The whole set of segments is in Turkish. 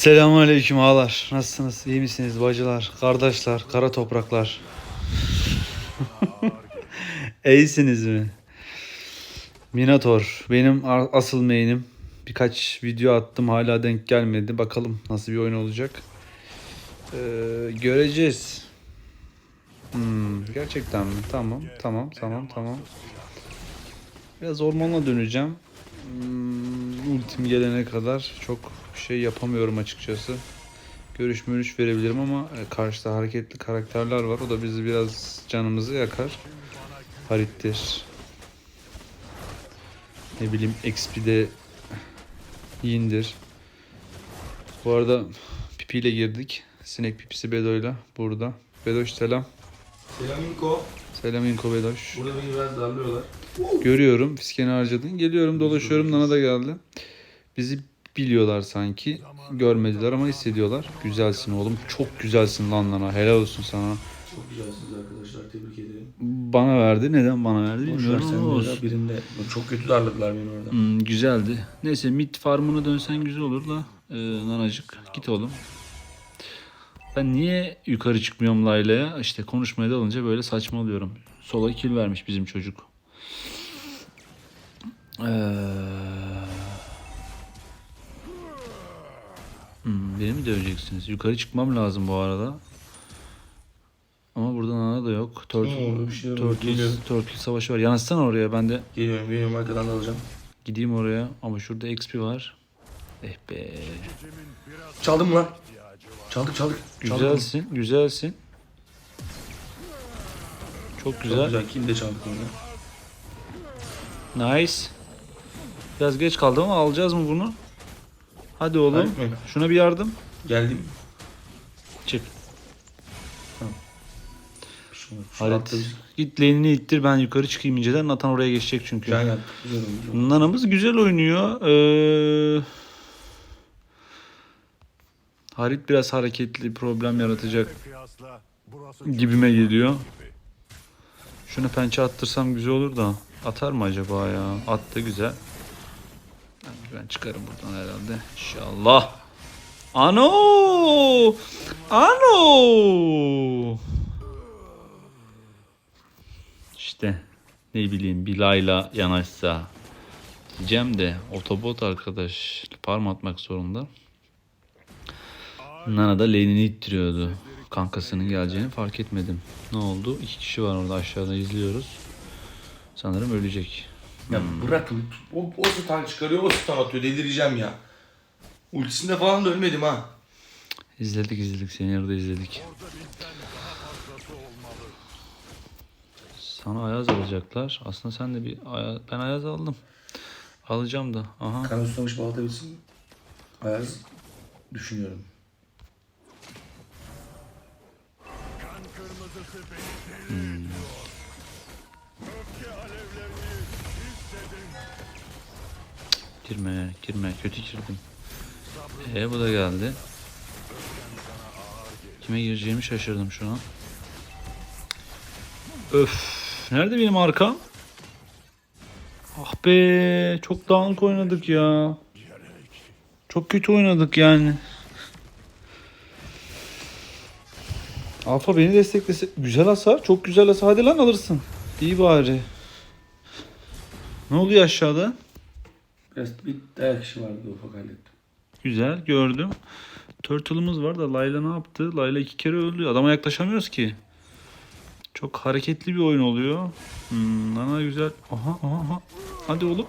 Selamünaleyküm ağalar. Nasılsınız? İyi misiniz bacılar, kardeşler, kara topraklar? İyisiniz mi? Minator benim asıl main'im. Birkaç video attım hala denk gelmedi. Bakalım nasıl bir oyun olacak. Ee, göreceğiz. Hmm, gerçekten mi? Tamam, tamam, tamam, tamam. Biraz ormana döneceğim. Hmm, ultim gelene kadar çok şey yapamıyorum açıkçası. Görüş mürüş verebilirim ama e, karşıda hareketli karakterler var. O da bizi biraz canımızı yakar. Harittir. Ne bileyim XP'de yindir. Bu arada pipiyle girdik. Sinek pipisi Bedo'yla burada. Bedoş selam. Selam Niko. Selam İnko Bedoş. Burada beni biraz darlıyorlar. Görüyorum. Fiskeni harcadın. Geliyorum dolaşıyorum. Nana da geldi. Bizi biliyorlar sanki. Görmediler ama hissediyorlar. Güzelsin oğlum. Çok güzelsin lan Nana. Helal olsun sana. Çok güzelsiniz arkadaşlar. Tebrik ederim. Bana verdi. Neden bana verdi bilmiyorum sen ama olsun. birinde. Çok kötü darladılar beni orada. Hmm, güzeldi. Neyse mid farmına dönsen güzel olur da. Ee, nanacık git oğlum. Ben niye yukarı çıkmıyorum Layla'ya? İşte konuşmaya dalınca böyle saçmalıyorum. Sola kill vermiş bizim çocuk. Ee... Hmm, beni mi döveceksiniz? Yukarı çıkmam lazım bu arada. Ama burada nana da yok. Turtle. Turtle savaşı var. Yanaşsana oraya ben de Geliyorum geliyorum arkadan da alacağım. Gideyim oraya ama şurada XP var. Eh be. Çaldım mı lan? Çaldık çaldık. Çaldık. Güzelsin, güzelsin. Çok Çok güzel. güzel. Kill de çaldık onu. Nice. Biraz geç kaldı ama alacağız mı bunu? Hadi oğlum. Mi? Şuna bir yardım. Geldim. Çık. Şu Halit. Git lane'ini ittir ben yukarı çıkayım inceden. Nathan oraya geçecek çünkü. Güzel yaptık. Güzel güzel oldu. Nanamız güzel oynuyor. Ee... Harit biraz hareketli problem yaratacak gibime geliyor. Şunu pençe attırsam güzel olur da atar mı acaba ya? Attı güzel. Ben, çıkarım buradan herhalde. İnşallah. Ano! Ano! İşte ne bileyim Bilay'la yanaşsa diyeceğim de otobot arkadaş parm atmak zorunda. Nana da lane'ini ittiriyordu. Kankasının geleceğini fark etmedim. Ne oldu? İki kişi var orada aşağıda izliyoruz. Sanırım ölecek. Ya bırakın. O, o stun çıkarıyor, o stun atıyor. Delireceğim ya. Ultisinde falan da ölmedim ha. İzledik izledik seni orada izledik. Sana ayaz alacaklar. Aslında sen de bir ayaz, ben ayaz aldım. Alacağım da. Aha. Kan ustamış balta bitsin. Ayaz düşünüyorum. Girme, girme. Kötü girdim. E bu da geldi. Kime gireceğimi şaşırdım şu an. Öf. Nerede benim arkam? Ah be. Çok dağınık oynadık ya. Çok kötü oynadık yani. Alfa beni desteklese. Güzel hasar. Çok güzel hasar. Hadi lan alırsın. İyi bari. Ne oluyor aşağıda? Biraz bir dayak işi vardı ufak hallettim. Güzel gördüm. Turtle'ımız var da Layla ne yaptı? Layla iki kere öldü. Adama yaklaşamıyoruz ki. Çok hareketli bir oyun oluyor. Hmm, Nana güzel. Aha aha aha. Hadi oğlum.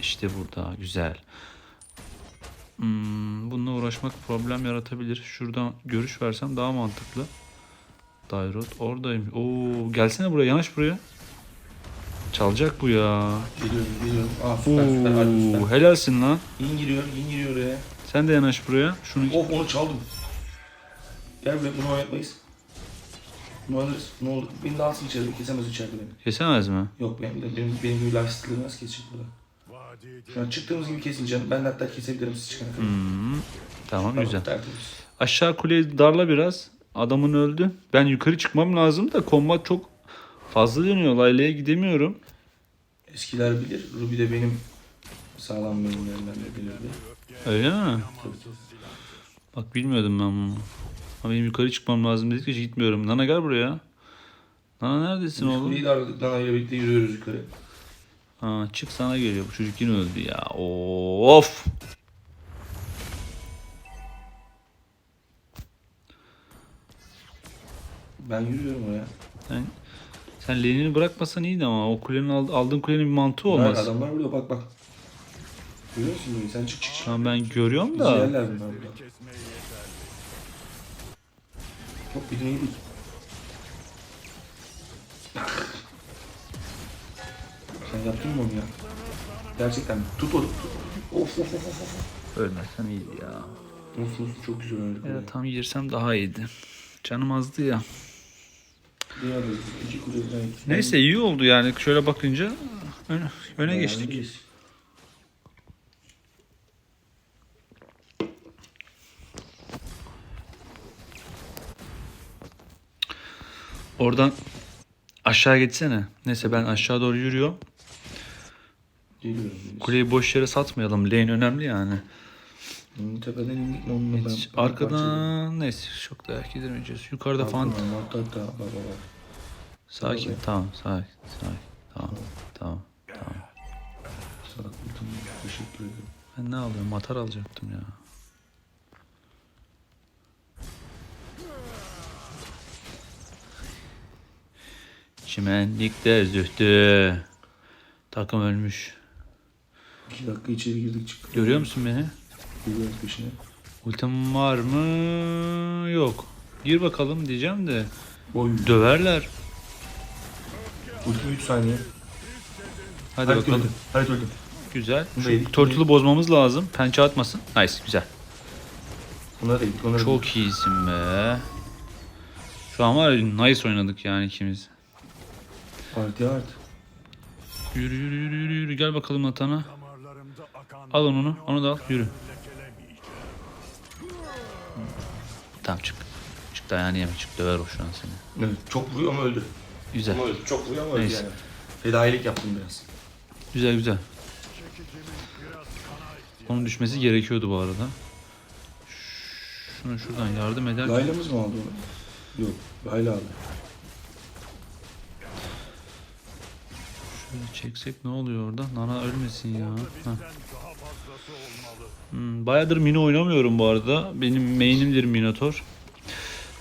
İşte burada güzel. Hmm, bununla uğraşmak problem yaratabilir. Şuradan görüş versem daha mantıklı. Dairot oradayım. Oo gelsene buraya yanaş buraya. Çalacak bu ya. Geliyorum geliyorum. Aa süper süper hadi süper. Helalsin lan. İn giriyor in giriyor oraya. Sen de yanaş buraya. Şunu Of onu çaldım. Gel buraya bunu oynatmayız. Bunu alırız. Ne olur. Beni de alsın içeri. Kesemez içeride beni. kesemez mi? Yok benim de benim, benim gibi life steal'ı nasıl kesecek burada? Şu an çıktığımız gibi kesileceğim. Ben de hatta kesebilirim siz çıkana kadar. Hmm, tamam Tamam, güzel. tertemiz. Aşağı kuleyi darla biraz. Adamın öldü. Ben yukarı çıkmam lazım da kombat çok fazla dönüyor. Layla'ya gidemiyorum. Eskiler bilir. Ruby de benim sağlam bölümlerimden de bilirdi. Öyle mi? Tabii. Bak bilmiyordum ben bunu. Ama benim yukarı çıkmam lazım dedik hiç gitmiyorum. Nana gel buraya. Nana neredesin oğlum? Darladık. Nana ile birlikte yürüyoruz yukarı. Ha, çık sana geliyor. Bu çocuk yine öldü ya. Of. Ben yürüyorum oraya. Sen, sen Lenin'i bırakmasan iyiydi ama o kulenin ald- aldığın kulenin bir mantığı Olmaz. olmaz. adamlar burada bak bak. Görüyor musun beni? Sen çık çık çık. An ben görüyorum Bizi da. yerler bunlar burada. Çok bir neydik? Sen yaptın mı onu ya? Gerçekten tut onu. Tut. Of of of of. Ölmesen iyiydi ya. Of of çok güzel öldük. Ya tam girsem daha iyiydi. Canım azdı ya. Neyse iyi oldu yani. Şöyle bakınca öne, öne geçtik. Oradan aşağı geçsene. Neyse ben aşağı doğru yürüyorum. Geliyorum. Kuleyi boş yere satmayalım. Lane önemli yani. Hmm, Tepeden indik mi onunla ben. Hiç arkadan neyse çok da gidemeyeceğiz. Yukarıda parçalayayım. falan Hatta hatta bak bak. Sakin. Tabii. Tamam sakin. Sakin. Tamam. Tamam. Tamam. Ol, tamam. Teşekkür ederim. Ben ne alıyorum? Matar alacaktım ya. Çimenlikte zühtü. Takım ölmüş. İki dakika içeri girdik çıktık. Görüyor musun beni? Geliyoruz peşine. Ultim var mı? Yok. Gir bakalım diyeceğim de. Oy. Döverler. Ultim 3 saniye. Hadi Halit bakalım. öldü. Halit öldü. Güzel. Şu tortulu bozmamız lazım. Pençe atmasın. Nice. Güzel. Bunları da yedik. Onları da Çok iyisin be. Şu an var ya nice oynadık yani ikimiz. Parti art. Yürü yürü yürü yürü yürü. Gel bakalım Natan'a. Al onu. Onu da al. Yürü. Tamam çık. Çık dayağını yeme çık. Döver o şu an seni. Evet, çok vuruyor ama öldü. Güzel. Ama öldü. Çok vuruyor ama öldü Neyse. yani. Fedailik yaptım biraz. Güzel güzel. Onun düşmesi gerekiyordu bu arada. Şunu şuradan yardım eder. Layla'mız mı aldı onu? Yok. Layla aldı. Şöyle çeksek ne oluyor orada? Nana ölmesin ya. Heh. Hmm, bayağıdır Mino oynamıyorum bu arada. Benim main'imdir Minotaur.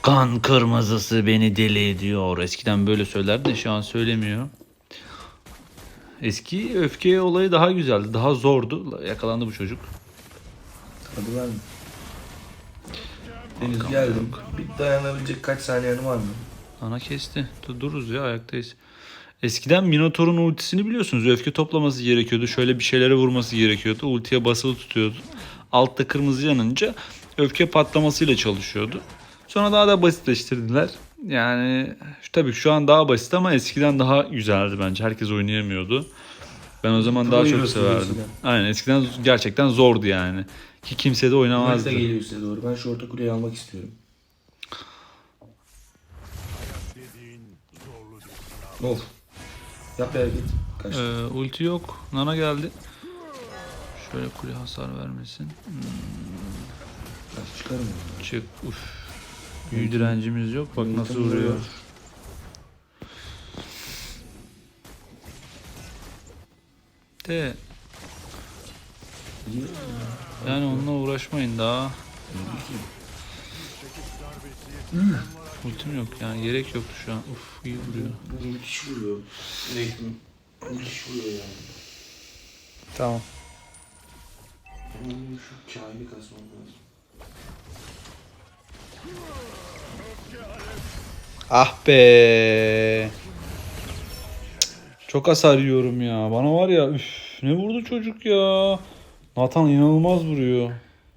Kan kırmızısı beni deli ediyor. Eskiden böyle söylerdi de şu an söylemiyor. Eski öfke olayı daha güzeldi. Daha zordu. Yakalandı bu çocuk. Hadi mi? Deniz geldim. Bir dayanabilecek kaç saniyen var mı? Ana kesti. Dur- Dururuz ya ayaktayız. Eskiden Minotaur'un ultisini biliyorsunuz. Öfke toplaması gerekiyordu. Şöyle bir şeylere vurması gerekiyordu. Ultiye basılı tutuyordu. Altta kırmızı yanınca öfke patlamasıyla çalışıyordu. Sonra daha da basitleştirdiler. Yani şu- tabii şu an daha basit ama eskiden daha güzeldi bence. Herkes oynayamıyordu. Ben o zaman daha çok severdim. Aynen eskiden gerçekten zordu yani. Ki kimse de oynamazdı. da geliyor size doğru. Ben şu orta kuleyi almak istiyorum. Of. Yap bir hareket. Kaç. Ee, ulti yok. Nana geldi. Şöyle kule hasar vermesin. Kaç çıkarım. onu. Çık. Uf. Büyü direncimiz yok. Bak nasıl vuruyor. De yani onunla uğraşmayın daha. Ultim yok yani gerek yoktu şu an. Uf iyi vuruyor. Müthiş vuruyor. Müthiş vuruyor yani. Tamam. Şu kaini kasmam lazım. Ah be. Çok hasar yiyorum ya. Bana var ya üf ne vurdu çocuk ya. Nathan inanılmaz vuruyor.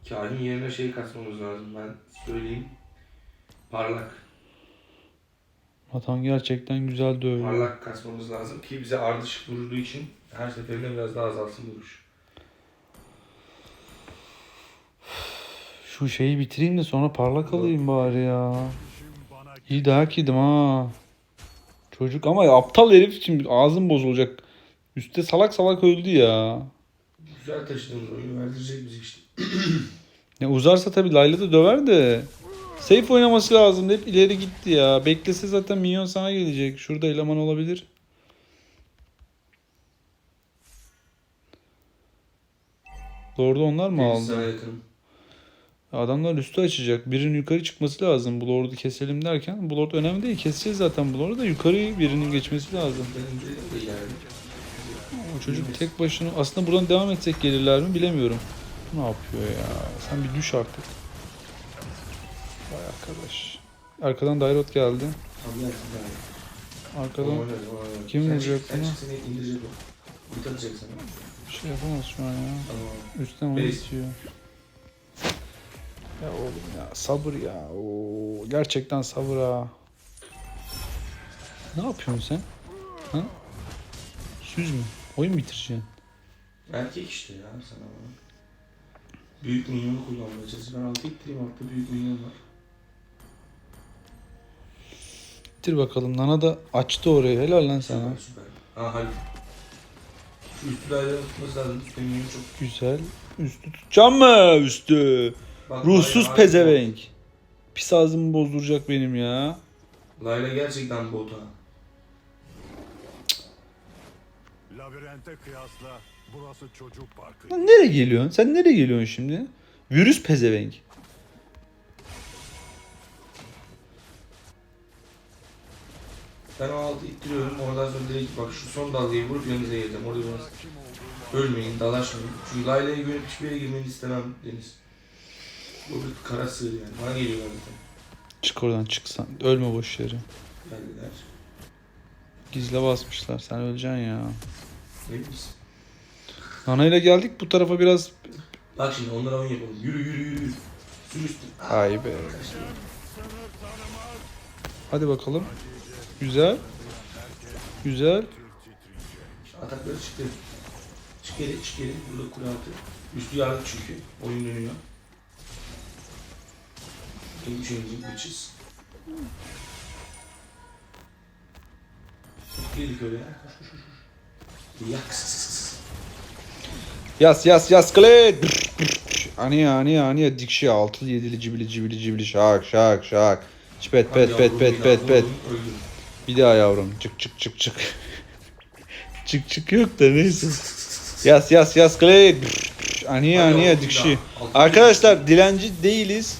Kainin yerine şey kasmamız lazım ben söyleyeyim. Parlak. Nathan gerçekten güzel dövüyor. Parlak kasmamız lazım ki bize ardışık vurduğu için her seferinde biraz daha azalsın vuruş. Şu şeyi bitireyim de sonra parlak alayım bari ya. İyi dayak yedim ha. Çocuk ama aptal herif şimdi ağzım bozulacak. Üste salak salak öldü ya. Güzel taşıdığımız oyunu verdirecek bize işte. Ya uzarsa tabii Layla da döver de. Safe oynaması lazım. Hep ileri gitti ya. Beklese zaten minyon sana gelecek. Şurada eleman olabilir. Lord'u onlar mı aldı? Adamlar üstü açacak. Birinin yukarı çıkması lazım. Bu Lord'u keselim derken. Bu Lord önemli değil. Keseceğiz zaten bu Lord'u da yukarı birinin geçmesi lazım. O çocuk tek başına aslında buradan devam etsek gelirler mi bilemiyorum. Ne yapıyor ya? Sen bir düş artık. Vay arkadaş. Arkadan Dairot geldi. Arkadan. Kim vuracak bunu? Bir şey yapamaz şu an ya. Üstten onu Base. Ya oğlum ya sabır ya. Oo, gerçekten sabır ha. Ne yapıyorsun sen? Ha? Süz mü? Oyun mu bitireceksin? Erkek işte ya sana bana. Büyük minyonu kullanmaya çalışıyor. Ben altı ittireyim altta büyük minyon var. Bitir bakalım. Nana da açtı orayı. Helal lan sana. Süper süper. Ha. Şu üstü daire tutması lazım. Üstü çok. Güzel. Üstü tutacağım mı? Üstü. Bak, Ruhsuz Layla- pezevenk. Pis ağzımı bozduracak benim ya. Layla gerçekten bota. Labirente kıyasla burası çocuk parkı. Lan nereye geliyorsun? Sen nereye geliyorsun şimdi? Virüs pezevenk. Ben o altı ittiriyorum. Oradan sonra direkt bak şu son dalgayı vurup yanınıza geleceğim. Orada biraz ölmeyin, dalaşmayın. Çünkü Layla'ya güvenip hiçbir yere girmeni istemem Deniz. Bu bir kara sığır yani. Bana geliyorlar zaten. Çık oradan çıksan. Ölme boş yere. Geldiler. Gizle basmışlar. Sen öleceksin ya. Ne bileyim. Nana'yla geldik bu tarafa biraz. Bak şimdi onlara oyun yapalım. Yürü yürü yürü. yürü. Sür üstü. Ay be. Hadi bakalım. Güzel. Güzel. Atakları çıktı. Çık geri çık geri. Burada kule altı. Üstü yardık çünkü. Oyun dönüyor. Game changing bitches. Koş koş koş. Yaks. Yas yas yas klet. Aniye aniye aniye dikşi altı yedili cibili cibili cibili şak şak şak. Pet pet pet pet pet pet. Bir daha yavrum. Çık çık çık çık. çık çık yok da neyse. Yas yas yas klet. Aniye aniye dikşi. Arkadaşlar dilenci değiliz.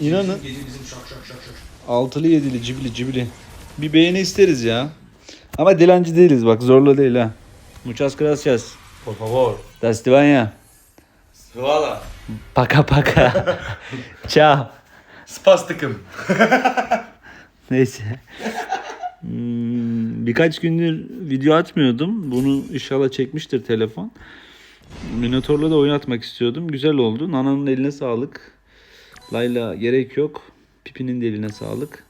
İnanın. Altılı yedili cibili cibili. Bir beğeni isteriz ya. Ama dilenci değiliz bak zorla değil ha. Muchas gracias. Por favor. Da Estivania. Hvala. Paka paka. Ciao. Spastıkım. Neyse. Hmm, birkaç gündür video atmıyordum. Bunu inşallah çekmiştir telefon. Minotaur'la da oynatmak istiyordum. Güzel oldu. Nana'nın eline sağlık. Layla gerek yok. Pipi'nin de sağlık.